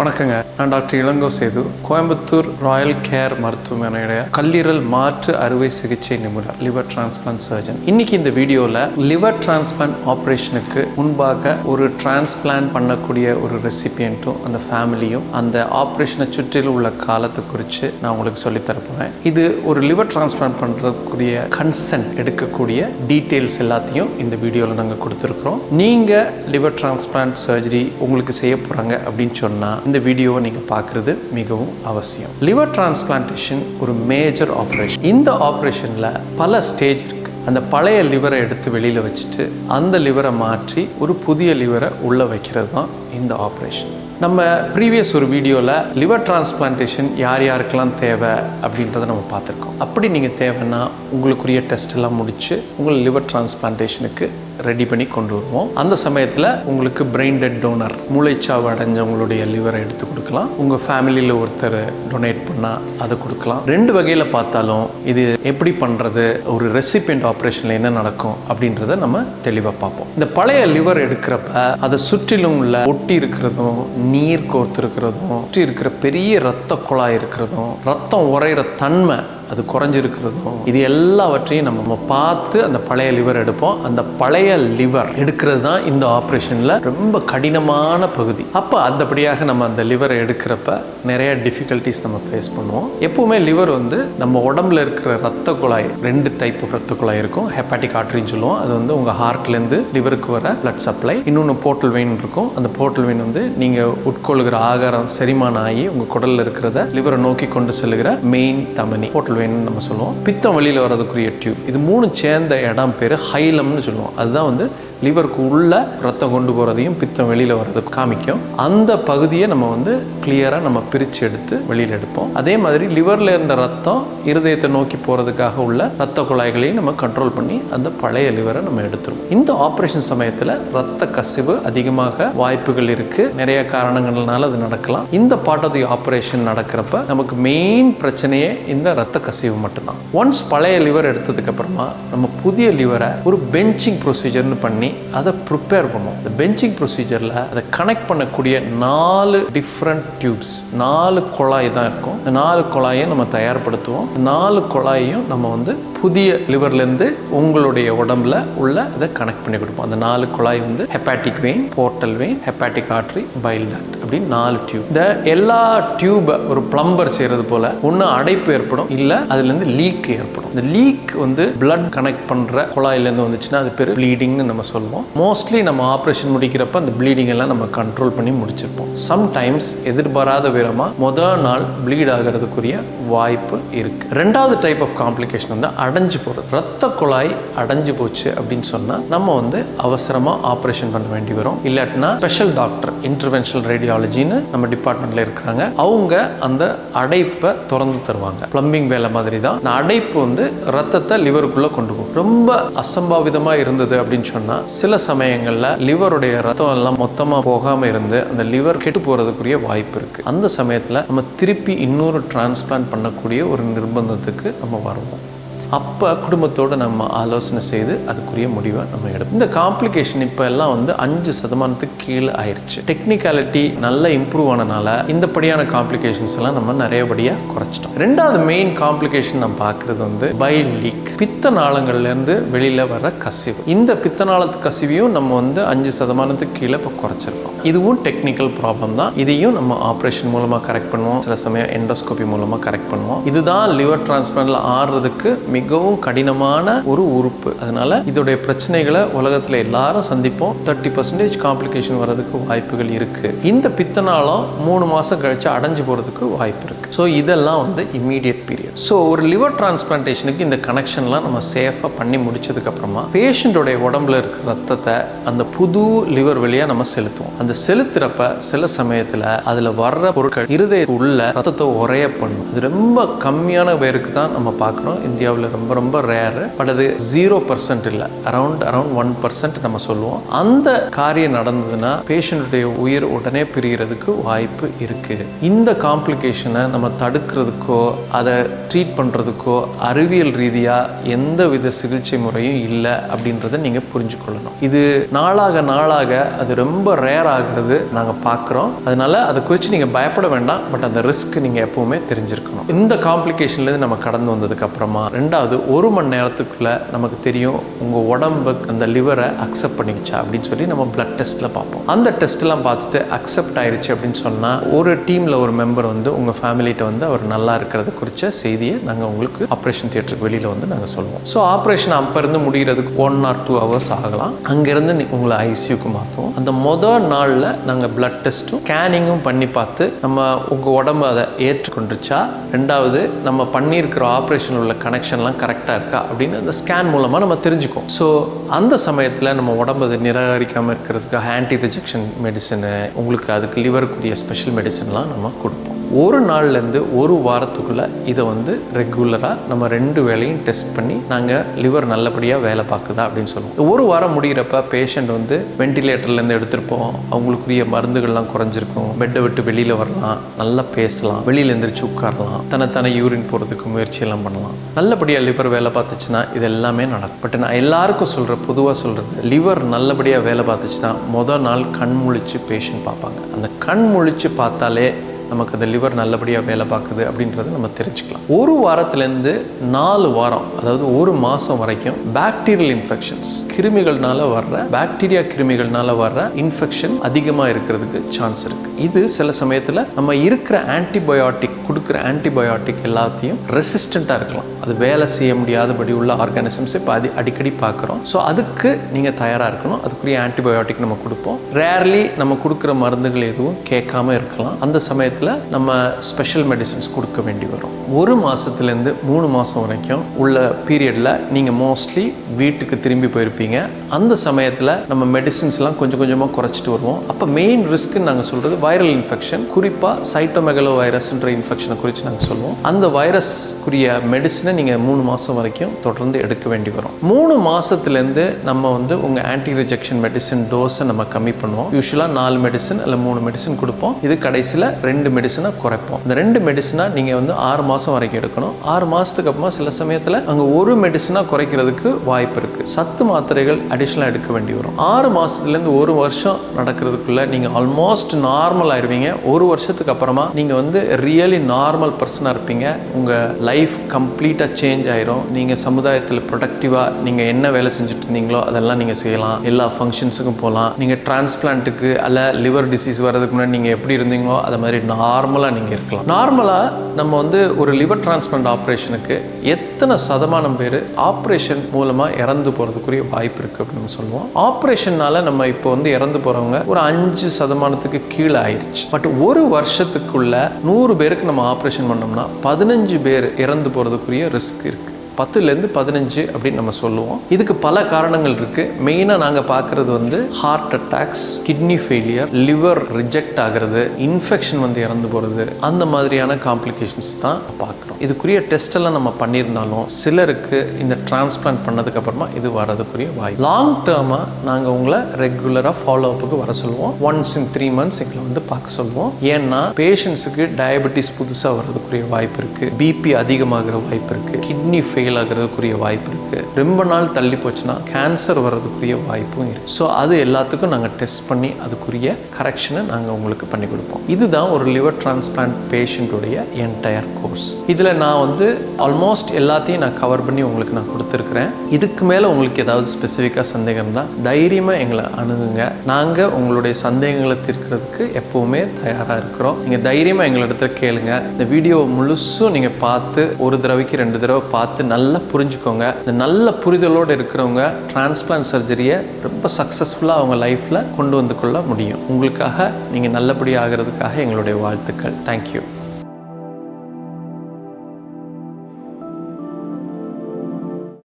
வணக்கங்க. நான் doctor Elango Sethu Coimbatore Royal Care மருத்துவமனையுடைய கல்லீரல் மாற்று அறுவை சிகிச்சை நிபுணர் லிவர் டிரான்ஸ்பிளான்ட் சர்ஜன். இன்னைக்கு இந்த வீடியோவில் லிவர் டிரான்ஸ்பிளான்ட் ஆப்ரேஷனுக்கு முன்பாக ஒரு டிரான்ஸ்பிளான்ட் பண்ணக்கூடிய ஒரு ரெசிபியன்ட்டும் அந்த ஃபேமிலியும் அந்த ஆப்ரேஷனை சுற்றிலும் உள்ள காலத்தை குறித்து நான் உங்களுக்கு சொல்லித் இது ஒரு லிவர் டிரான்ஸ்பிளான்ட் பண்ணுறக்கூடிய கன்சென்ட் எடுக்கக்கூடிய டீட்டெயில்ஸ் எல்லாத்தையும் இந்த வீடியோவில் நாங்கள் கொடுத்துருக்குறோம். நீங்கள் லிவர் டிரான்ஸ்பிளான்ட் சர்ஜரி உங்களுக்கு செய்ய போகிறாங்க அப்படின்னு சொன்னால் இந்த வீடியோவை நீங்கள் பார்க்குறது மிகவும் அவசியம். லிவர் டிரான்ஸ்பிளான்டேஷன் ஒரு மேஜர் ஆப்ரேஷன் இந்த ஆப்ரேஷனில் பல ஸ்டேஜ் இருக்குது அந்த பழைய லிவரை எடுத்து வெளியில் வச்சுட்டு அந்த லிவரை மாற்றி ஒரு புதிய லிவரை உள்ளே வைக்கிறது தான் இந்த ஆப்ரேஷன் நம்ம ப்ரீவியஸ் ஒரு வீடியோவில் லிவர் டிரான்ஸ்பிளான்டேஷன் யார் யாருக்கெல்லாம் தேவை அப்படின்றத நம்ம பார்த்துருக்கோம். அப்படி நீங்கள் தேவைன்னா உங்களுக்குரிய டெஸ்ட் எல்லாம் முடித்து உங்கள் லிவர் டிரான்ஸ்பிளான்டேஷனுக்கு ரெடி பண்ணி கொண்டு வருவோம். அந்த சமயத்தில் உங்களுக்கு பிரெயின் டெட் டோனர் மூளைச்சாவு அடைஞ்சவங்களுடைய லிவரை எடுத்து கொடுக்கலாம். உங்கள் ஃபேமிலியில் ஒருத்தர் டொனேட் பண்ணால் அதை கொடுக்கலாம். ரெண்டு வகையில் பார்த்தாலும் இது எப்படி பண்ணுறது ஒரு ரெசிபியன்ட் ஆப்ரேஷனில் என்ன நடக்கும் அப்படின்றத நம்ம தெளிவாக பார்ப்போம். இந்த பழைய லிவர் எடுக்கிறப்ப அதை சுற்றிலும் உள்ள ஒட்டி இருக்கிறதும் நீர் கோர்த்து இருக்கிறதும் சுற்றி இருக்கிற பெரிய ரத்த குழாய் இருக்கிறதும் ரத்தம் உரைகிற தன்மை அது குறைஞ்சிருக்கிறதும் இது எல்லாவற்றையும் நம்ம பார்த்து அந்த பழைய லிவர் எடுப்போம். அந்த பழைய லிவர் எடுக்கிறது தான் இந்த ஆப்ரேஷனில் ரொம்ப கடினமான பகுதி. அப்போ அந்தபடியாக நம்ம அந்த லிவரை எடுக்கிறப்ப நிறைய டிஃபிகல்ட்டிஸ் நம்ம ஃபேஸ் பண்ணுவோம். எப்பவுமே லிவர் வந்து நம்ம உடம்புல இருக்கிற ரத்த குழாய் ரெண்டு டைப் ரத்த குழாய் இருக்கும். ஹெப்பாட்டிக் ஆர்ட்ரின்னு சொல்லுவோம். அது வந்து உங்கள் ஹார்ட்லேருந்து லிவருக்கு வர பிளட் சப்ளை இன்னொன்று போர்ட்டல் வெயின் இருக்கும். அந்த போர்ட்டல் வெயின் வந்து நீங்கள் உட்கொள்கிற ஆகாரம் செரிமானம் ஆகி உங்கள் குடலில் இருக்கிறத லிவரை நோக்கி கொண்டு செல்லுகிற மெயின் தமனி போர்ட்டல் வேணும்னு நம்ம சொல்லுவோம். பித்தம் வெளியில் வரதுக்குரிய டியூப் இது மூணு சேர்ந்த இடம் பேர் ஹைலம்னு சொல்லுவோம். அதுதான் வந்து லிவருக்கு உள்ள ரத்தம் கொண்டு போகிறதையும் பித்தம் வெளியில் வர்றது காமிக்கும். அந்த பகுதியை நம்ம வந்து கிளியராக நம்ம பிரித்து எடுத்து வெளியில் எடுப்போம். அதே மாதிரி லிவரில் இருந்த ரத்தம் இருதயத்தை நோக்கி போகிறதுக்காக உள்ள ரத்த குழாய்களையும் நம்ம கண்ட்ரோல் பண்ணி அந்த பழைய லிவரை நம்ம எடுத்துருவோம். இந்த ஆப்ரேஷன் சமயத்தில் ரத்த கசிவு அதிகமாக வாய்ப்புகள் இருக்குது நிறைய காரணங்கள்னால அது நடக்கலாம். இந்த பார்ட் ஆஃப் தி ஆப்ரேஷன் நடக்கிறப்ப நமக்கு மெயின் பிரச்சனையே இந்த ரத்த கசிவு மட்டும்தான். ஒன்ஸ் பழைய லிவர் எடுத்ததுக்கப்புறமா நம்ம புதிய லிவரை ஒரு பெஞ்சிங் ப்ரொசீஜர்னு பண்ணி அதை ப்ரிப்பேர் பண்ணுவோம் இந்த பெஞ்சிங் ப்ரொசீஜரில் அதை கனெக்ட் பண்ணக்கூடிய நாலு டிஃப்ரெண்ட் டியூப்ஸ் நாலு குழாய் தான் இருக்கும். இந்த நாலு குழாயை நம்ம தயார்படுத்துவோம். நாலு குழாயையும் நம்ம வந்து புதிய லிவர்லேருந்து உங்களுடைய உடம்புல உள்ள இதை கனெக்ட் பண்ணி கொடுப்போம். அந்த நாலு குழாய் வந்து hepatic vein portal vein hepatic artery bile duct அப்படின்னு நாலு டியூப் இந்த எல்லா டியூபை ஒரு பிளம்பர் செய்கிறது போல ஒன்று அடைப்பு ஏற்படும் இல்லை அதுலேருந்து லீக் ஏற்படும். இந்த லீக் வந்து பிளட் கனெக்ட் பண்ணுற குழாயிலேருந்து வந்துச்சுன்னா அது பேர் ப்ளீடிங்னு நம்ம சொல்லுவோம். மோஸ்ட்லி நம்ம ஆப்ரேஷன் முடிக்கிறப்ப அந்த ப்ளீடிங் எல்லாம் நம்ம கண்ட்ரோல் பண்ணி முடிச்சிருப்போம். சம்டைம்ஸ் எதிர்பாராத விதமாக முதல் நாள் ப்ளீட் ஆகிறதுக்குரிய வாய்ப்பு இருக்கு. ரெண்டாவது டைப் ஆஃப் காம்ப்ளிகேஷன் வந்து அடைஞ்சு போகிறது ரத்த குழாய் அடைஞ்சு போச்சு அப்படின்னு சொன்னால் நம்ம வந்து அவசரமாக ஆப்ரேஷன் பண்ண வேண்டி வரும். இல்லாட்டினா ஸ்பெஷல் டாக்டர் இன்டர்வென்ஷனல் ரேடியாலஜின்னு நம்ம டிபார்ட்மெண்ட்டில் இருக்கிறாங்க அவங்க அந்த அடைப்பை திறந்து தருவாங்க. பிளம்பிங் வேலை மாதிரி தான் அந்த அடைப்பு வந்து ரத்தத்தை லிவருக்குள்ளே கொண்டு போகும். ரொம்ப அசம்பாவிதமாக இருந்தது அப்படின்னு சொன்னால் சில சமயங்களில் லிவருடைய ரத்தம் எல்லாம் மொத்தமாக போகாமல் இருந்து அந்த லிவர் கெட்டு போகிறதுக்குரிய வாய்ப்பு இருக்குது அந்த சமயத்தில் நம்ம திருப்பி இன்னொரு டிரான்ஸ்பிளான்ட் பண்ணக்கூடிய ஒரு நிர்பந்தத்துக்கு நம்ம வருவோம். அப்போ குடும்பத்தோடு நம்ம ஆலோசனை செய்து அதுக்குரிய முடிவை நம்ம எடுப்போம். இந்த காம்ப்ளிகேஷன் இப்போ எல்லாம் வந்து அஞ்சு சதமானத்துக்கு கீழே ஆயிடுச்சு டெக்னிக்காலிட்டி நல்லா இம்ப்ரூவ் ஆனனால இந்தப்படியான காம்ப்ளிகேஷன்ஸ் எல்லாம் நம்ம நிறையபடியாக குறைச்சிட்டோம். ரெண்டாவது மெயின் காம்ப்ளிகேஷன் நம்ம பார்க்குறது வந்து பைல் லீக் பித்த நாளங்கள்லேருந்து வெளியில் வர கசிவு. இந்த பித்த நாளத்து கசிவையும் நம்ம வந்து அஞ்சு சதமானத்துக்கு கீழே இப்போ குறைச்சிருக்கோம். இதுவும் டெக்னிக்கல் ப்ராப்ளம் தான். இதையும் நம்ம ஆப்ரேஷன் மூலமாக கரெக்ட் பண்ணுவோம். சில சமயம் எண்டோஸ்கோபி மூலமாக கரெக்ட் பண்ணுவோம். இதுதான் லிவர் டிரான்ஸ்பிளான்ட்ல ஆடுறதுக்கு மிகவும் கடினமான ஒரு உறுப்பு. அதனால இதோடைய பிரச்சனைகளை உலகத்தில் எல்லாரும் சந்திப்போம். தேர்ட்டி பர்சன்டேஜ் காம்ப்ளிகேஷன் வர்றதுக்கு வாய்ப்புகள் இருக்கு. இந்த பித்தனாலும் மூணு மாசம் கழிச்சு அடைஞ்சு போறதுக்கு வாய்ப்பு இருக்கு. ஸோ இதெல்லாம் வந்து இம்மீடியட் பீரியட் ஸோ ஒரு லிவர் டிரான்ஸ்பிளான்டேஷனுக்கு இந்த கனெக்ஷன்லாம் நம்ம சேஃபாக பண்ணி முடிச்சதுக்கு அப்புறமா பேஷண்ட்டோடைய உடம்புல இருக்கிற ரத்தத்தை அந்த புது லிவர் வழியாக நம்ம செலுத்துவோம். அந்த செலுத்துறப்ப சில சமயத்தில் அதில் வர்ற பொருட்கள் இருதய உள்ள ரத்தத்தை உரைய பண்ணும். அது ரொம்ப கம்மியான பேருக்கு தான் நம்ம பார்க்குறோம் இந்தியாவில் ரொம்ப ரொம்ப ரேரு பட் அது ஜீரோ பர்சன்ட் இல்லை. அரௌண்ட் அரௌண்ட் ஒன் பர்சன்ட் நம்ம சொல்லுவோம். அந்த காரியம் நடந்ததுன்னா பேஷண்ட்டுடைய உயிர் உடனே பிரிகிறதுக்கு வாய்ப்பு இருக்குது இந்த காம்ப்ளிகேஷனை நம்ம தடுக்கிறதுக்கோ அதை ட்ரீட் பண்ணுறதுக்கோ அறிவியல் ரீதியாக எந்த வித சிகிச்சை முறையும் இல்லை அப்படின்றத நீங்கள் புரிஞ்சுக்கொள்ளணும். இது நாளாக நாளாக அது ரொம்ப ரேர் ஆகிறது நாங்கள் பார்க்குறோம் அதனால் அதை குறித்து நீங்கள் பயப்பட வேண்டாம். பட் அந்த ரிஸ்க் நீங்கள் எப்பவுமே தெரிஞ்சிருக்கணும். இந்த காம்ப்ளிகேஷன்லேருந்து நம்ம கடந்து வந்ததுக்கு அப்புறமா ரெண்டாவது ஒரு மணி நேரத்துக்குள்ள நமக்கு தெரியும் உங்கள் உடம்பு அந்த லிவரை அக்செப்ட் பண்ணிக்கிச்சா அப்படின்னு சொல்லி நம்ம பிளட் டெஸ்ட்டில் பார்ப்போம். அந்த டெஸ்ட்லாம் பார்த்துட்டு அக்செப்ட் ஆயிடுச்சு அப்படின்னு சொன்னால் ஒரு டீமில் ஒரு மெம்பர் வந்து உங்கள் ஃபேமிலிகிட்ட வந்து அவர் நல்லா இருக்கிறத குறித்த செய்தியை நாங்கள் உங்களுக்கு ஆப்ரேஷன் தியேட்டருக்கு வெளியில் வந்து நாங்கள் சொல்லுவோம். ஸோ ஆப்ரேஷன் அப்போ இருந்து முடிகிறதுக்கு ஒன் ஆர் டூ ஹவர்ஸ் ஆகலாம். அங்கேருந்து உங்களை ஐசியூக்கு மாற்றுவோம் அந்த மொதல் நாளில் நாங்கள் பிளட் டெஸ்ட்டும் ஸ்கேனிங்கும் பண்ணி பார்த்து நம்ம உங்கள் உடம்பு அதை ஏற்றுக்கொண்டுருச்சா? ரெண்டாவது நம்ம பண்ணியிருக்கிற ஆப்ரேஷன் உள்ள கனெக்ஷன்லாம் கரெக்டாக இருக்கா அப்படின்னு அந்த ஸ்கேன் மூலமாக நம்ம தெரிஞ்சுக்கோம் ஸோ அந்த சமயத்தில் நம்ம உடம்பு நிராகரிக்காமல் இருக்கிறதுக்காக ஆன்டி ரிஜெக்ஷன் மெடிசனு உங்களுக்கு அதுக்கு லிவருக்குரிய ஸ்பெஷல் மெடிசன்லாம் நம்ம கொடுப்போம். ஒரு நாள்லேருந்து ஒரு வாரத்துக்குள்ளே இதை வந்து ரெகுலராக நம்ம ரெண்டு வேலையும் டெஸ்ட் பண்ணி நாங்கள் லிவர் நல்லபடியாக வேலை பார்க்குதா? அப்படின்னு சொல்லுவோம். ஒரு வாரம் முடிகிறப்ப பேஷண்ட் வந்து வென்டிலேட்டர்லேருந்து எடுத்திருப்போம். அவங்களுக்குரிய மருந்துகள்லாம் குறைஞ்சிருக்கும். பெட்டை விட்டு வெளியில் வரலாம். நல்லா பேசலாம். வெளியில் எந்திரிச்சு உட்காரலாம். தன்னைத்தானே யூரின் போகிறதுக்கு முயற்சியெல்லாம் பண்ணலாம். நல்லபடியாக லிவர் வேலை பார்த்துச்சுன்னா இது எல்லாமே நடக்கும். பட் நான் எல்லாருக்கும் சொல்கிற பொதுவாக சொல்கிறது லிவர் நல்லபடியாக வேலை பார்த்துச்சுன்னா மொதல் நாள் கண் முழிச்சு பேஷண்ட் பார்ப்பாங்க. அந்த கண் முழிச்சு பார்த்தாலே நமக்கு அந்த லிவர் நல்லபடியாக வேலை பார்க்குது அப்படின்றத நம்ம தெரிஞ்சுக்கலாம். ஒரு வாரத்துலேருந்து நாலு வாரம் அதாவது ஒரு மாதம் வரைக்கும் பாக்டீரியல் இன்ஃபெக்ஷன்ஸ் கிருமிகள்னால வர்ற பாக்டீரியா கிருமிகள்னால வர்ற இன்ஃபெக்ஷன் அதிகமாக இருக்கிறதுக்கு சான்ஸ் இருக்குது இது சில சமயத்தில் நம்ம இருக்கிற ஆன்டிபயோட்டிக் கொடுக்குற ஆன்டிபயோட்டிக் எல்லாத்தையும் ரெசிஸ்டண்ட்டாக இருக்கலாம். அது வேலை செய்ய முடியாதபடி உள்ள ஆர்கானிசம்ஸ் இப்போ அது அடிக்கடி பார்க்குறோம். ஸோ அதுக்கு நீங்கள் தயாராக இருக்கணும். அதுக்குரிய ஆன்டிபயோட்டிக் நம்ம கொடுப்போம். ரேர்லி நம்ம கொடுக்குற மருந்துகள் எதுவும் கேட்காம இருக்கலாம். அந்த சமயத்தில் நம்ம ஸ்பெஷல் மெடிசின்ஸ் கொடுக்க வேண்டி வரும். ஒரு மாதத்துலேருந்து மூணு மாதம் வரைக்கும் உள்ள பீரியடில் நீங்கள் மோஸ்ட்லி வீட்டுக்கு திரும்பி போயிருப்பீங்க. அந்த சமயத்தில் நம்ம மெடிசின்ஸ்லாம் கொஞ்சம் கொஞ்சமாக குறைச்சிட்டு வருவோம். அப்போ மெயின் ரிஸ்க்குன்னு நாங்கள் சொல்கிறது வைரல் இன்ஃபெக்ஷன் குறிப்பாக சைட்டோமெகலோ வைரஸ்ன்ற இன்ஃபெக்ஷனை குறித்து நாங்கள் சொல்லுவோம் அந்த வைரஸ்க்குரிய மெடிசனை நீங்கள் மூணு மாதம் வரைக்கும் தொடர்ந்து எடுக்க வேண்டி வரும். மூணு மாதத்துலேருந்து நம்ம வந்து உங்கள் ஆன்டி ரிஜெக்ஷன் மெடிசின் டோஸை நம்ம கம்மி பண்ணுவோம். யூஸ்வலாக நாலு மெடிசன் இல்லை மூணு மெடிசன் கொடுப்போம். இது கடைசியில் ரெண்டு மெடிசனை குறைப்போம். இந்த ரெண்டு மெடிசனாக நீங்கள் வந்து ஆறு மாதம் வரைக்கும் எடுக்கணும். ஆறு மாதத்துக்கு அப்புறமா சில சமயத்தில் அங்கே ஒரு மெடிசனாக குறைக்கிறதுக்கு வாய்ப்பு இருக்குது சத்து மாத்திரைகள் அடிஷ்னலாக எடுக்க வேண்டி வரும். ஆறு மாதத்துலேருந்து ஒரு வருஷம் நடக்கிறதுக்குள்ள நீங்கள் ஆல்மோஸ்ட் நார்மல் ஆயிடுவீங்க ஒரு வருஷத்துக்கு அப்புறமா நீங்கள் வந்து ரியலி நார்மல் பர்சனாக இருப்பீங்க. உங்கள் லைஃப் கம்ப்ளீட்டாக சேஞ்ச் ஆயிரும். நீங்கள் சமுதாயத்தில் ப்ரொடக்டிவாக நீங்கள் என்ன வேலை செஞ்சுட்டு இருந்தீங்களோ அதெல்லாம் நீங்கள் செய்யலாம். எல்லா ஃபங்க்ஷன்ஸுக்கும் போகலாம் நீங்கள் டிரான்ஸ்பிளான்ட்டுக்கு அல்ல லிவர் டிசீஸ் வர்றதுக்கு முன்னாடி நீங்கள் எப்படி இருந்தீங்களோ அதை மாதிரி நார்மலாக நீங்கள் இருக்கலாம். நார்மலாக நம்ம வந்து ஒரு லிவர் டிரான்ஸ்பிளான்ட் ஆப்ரேஷனுக்கு எத்தனை சதமானம் பேர் ஆப்ரேஷன் மூலமாக இறந்து போகிறதுக்குரிய வாய்ப்பு இருக்குது அப்படின்னு சொல்லுவோம். ஆப்ரேஷன்னால நம்ம இப்போ வந்து இறந்து போகிறவங்க ஒரு அஞ்சு சதமானத்துக்கு கீழே ஆயிடுச்சு பட் ஒரு வருஷத்துக்குள்ள நூறு பேருக்கு நம்ம ஆப்ரேஷன் பண்ணோம்னா பதினஞ்சு பேர் இறந்து போகிறதுக்குரிய ரிஸ்க் இருக்குது பத்துலேருந்து பதினஞ்சு அப்படின்னு நம்ம சொல்லுவோம். இதுக்கு பல காரணங்கள் இருக்குது மெயினாக நாங்கள் பார்க்குறது வந்து heart attacks kidney failure liver reject ஆகிறது இன்ஃபெக்ஷன் வந்து இறந்து போகிறது அந்த மாதிரியான காம்ப்ளிகேஷன்ஸ் தான் பார்க்குறோம். இதுக்குரிய டெஸ்ட்டெல்லாம் நம்ம பண்ணியிருந்தாலும் சிலருக்கு இந்த டிரான்ஸ்பிளான்ட் பண்ணதுக்கப்புறமா இது வரதுக்குரிய வாய்ப்பு. லாங் டேர்மாக நாங்கள் உங்களை ரெகுலராக ஃபாலோ அப்புக்கு வர சொல்லுவோம். ஒன்ஸ் இன் த்ரீ மந்த்ஸ் எங்களை வந்து பார்க்க சொல்லுவோம். ஏன்னா பேஷண்ட்ஸுக்கு டயபெட்டிஸ் புதுசாக வர்றதுக்குரிய வாய்ப்பு இருக்குது பிபி அதிகமாகிற வாய்ப்பு இருக்குது கிட்னி ஃபெயில் ஆகிறதுக்குரிய வாய்ப்பு இருக்குது ரொம்ப நாள் தள்ளி போச்சுன்னா கேன்சர் வர்றதுக்குரிய வாய்ப்பும் இருக்குது ஸோ அது எல்லாத்துக்கும் நாங்கள் டெஸ்ட் பண்ணி அதுக்குரிய கரெக்ஷனை நாங்கள் உங்களுக்கு பண்ணி கொடுப்போம். இதுதான் ஒரு லிவர் டிரான்ஸ்பிளான்ட் பேஷண்ட்டுடைய என்டையர் கோர்ஸ் இதில் நான் வந்து ஆல்மோஸ்ட் எல்லாத்தையும் நான் கவர் பண்ணி உங்களுக்கு நான் கொடுத்துருக்குறேன். இதுக்கு மேலே உங்களுக்கு ஏதாவது ஸ்பெசிஃபிக்காக சந்தேகம் தான் தைரியமாக எங்களை அணுகுங்க. நாங்கள் உங்களுடைய சந்தேகங்களை தீர்க்கிறதுக்கு எப்போவுமே தயாராக இருக்கிறோம். நீங்கள் தைரியமாக எங்களிடத்துல கேளுங்க. இந்த வீடியோ முழுசும் நீங்கள் பார்த்து ஒரு தடவைக்கு ரெண்டு தடவை பார்த்து நல்லா நல்லா புரிஞ்சுக்கோங்க. இந்த நல்ல புரிதலோடு இருக்கிறவங்க டிரான்ஸ்பிளான்ட் சர்ஜரியை ரொம்ப சக்ஸஸ்ஃபுல்லாக அவங்க லைஃப்பில் கொண்டு வந்து கொள்ள முடியும். உங்களுக்காக நீங்கள் நல்லபடி ஆகிறதுக்காக எங்களுடைய வாழ்த்துக்கள். தேங்க்யூ